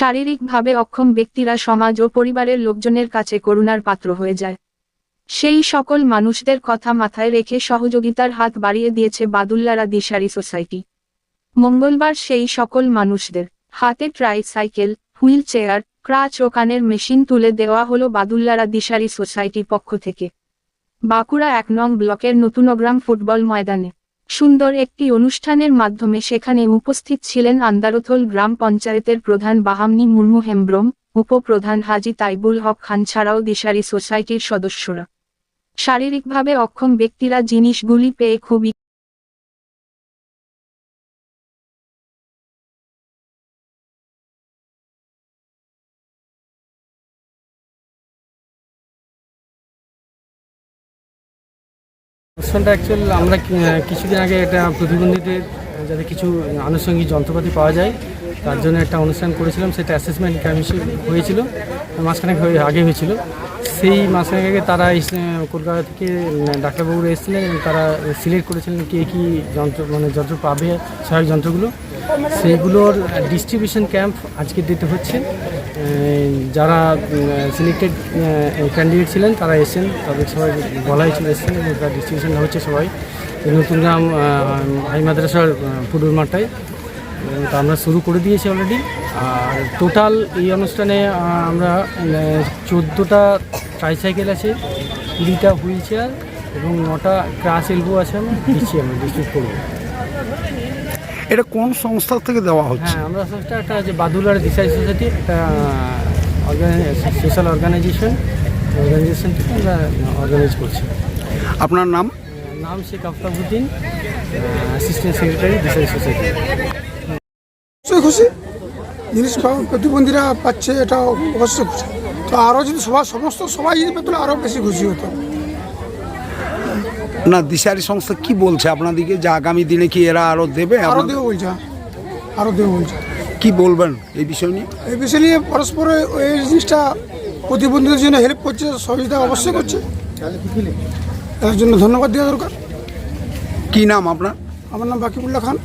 শারীরিকভাবে অক্ষম ব্যক্তিরা সমাজ ও পরিবারের লোকজনের কাছে করুণার পাত্র হয়ে যায়। সেই সকল মানুষদের কথা মাথায় রেখে সহযোগিতার হাত বাড়িয়ে দিয়েছে বাদুল্লারা দিশারি সোসাইটি। মঙ্গলবার সেই সকল মানুষদের হাতে ট্রাইসাইকেল হুইল চেয়ার ক্রাচ ও কানের মেশিন তুলে দেওয়া হলো বাদুল্লারা দিশারি সোসাইটির পক্ষ থেকে। বাঁকুড়া এক নং ব্লকের নতুনগ্রাম ফুটবল ময়দানে। সুন্দর একটি অনুষ্ঠানের মাধ্যমে সেখানে উপস্থিত ছিলেন আন্দারথল গ্রাম পঞ্চায়েতের প্রধান বাহামনি মুর্মু হেমব্রম, উপপ্রধান হাজি তাইবুল হক খান ছাড়াও দিশারি সোসাইটির সদস্যরা। শারীরিকভাবে অক্ষম ব্যক্তিরা জিনিসগুলি পেয়ে খুবই অনুষ্ঠানটা অ্যাকচুয়াল আমরা কিছুদিন আগে একটা প্রতিবন্ধীদের যাতে কিছু আনুষঙ্গিক যন্ত্রপাতি পাওয়া যায়, তার জন্য একটা অনুষ্ঠান করেছিলাম, সেটা অ্যাসেসমেন্ট কমিশন হয়েছিল, মাঝখানে আগে হয়েছিল। সেই মাঝখানে আগে তারা কলকাতা থেকে ডাক্তারবাবুরা এসেছিলেন তারা সিলেক্ট করেছিলেন কে কী যন্ত্র মানে যন্ত্র পাবে, সহায়ক যন্ত্রগুলো। সেইগুলোর ডিস্ট্রিবিউশন ক্যাম্প আজকের ডেটে হচ্ছে। যারা সিলেক্টেড ক্যান্ডিডেট ছিলেন, তারা এসেছেন। তাদের সবাই বলা হয়েছিল এসেছেন এবং তার ডিস্ট্রিবিউশন হচ্ছে সবাই। নতুন গ্রাম হাই মাদ্রাসার ফুটবল মাঠটায় তা আমরা শুরু করে দিয়েছি অলরেডি আর টোটাল এই অনুষ্ঠানে আমরা চোদ্দোটা ট্রাইসাইকেল আছে, কুড়িটা হুইল চেয়ার এবং নটা ক্রাস এলবো আছে আমরা দিচ্ছি, আমরা ডিস্ট্রিবিউট করব। এটা কোন সংস্থা থেকে দেওয়া হচ্ছে? হ্যাঁ আমরা সংস্থা একটা যে বাদুলার দিশাই সোসাইটি একটা সোশ্যাল অর্গানাইজেশন অর্গানাইজেশন থেকে আমরা অর্গানাইজ করছি। আপনার নাম? নাম Sheikh Aftabuddin assistant secretary Dishai society অবশ্যই খুশি জিনিস প্রতিবন্ধীরা পাচ্ছে এটা অবশ্যই খুশি। তো আরও যদি সবার সমস্ত সবাই যদি পেত আরও বেশি খুশি হতো। না দিশারি সংস্থা কি বলছে? আপনাদেরকে যে আগামী দিনে কি এরা আরও দেবে? আরও দেবে দেবো বলছে। আরও দেবো বলছে। কি বলবেন এই বিষয় নিয়ে? এই বিষয় নিয়ে পরস্পর এই জিনিসটা প্রতিবন্ধীদের জন্য হেল্প করছে সহযোগিতা অবশ্যই করছে। তার জন্য ধন্যবাদ দেওয়া দরকার। কি নাম আপনার? আমার নাম বাকিবুল্লাহ খান।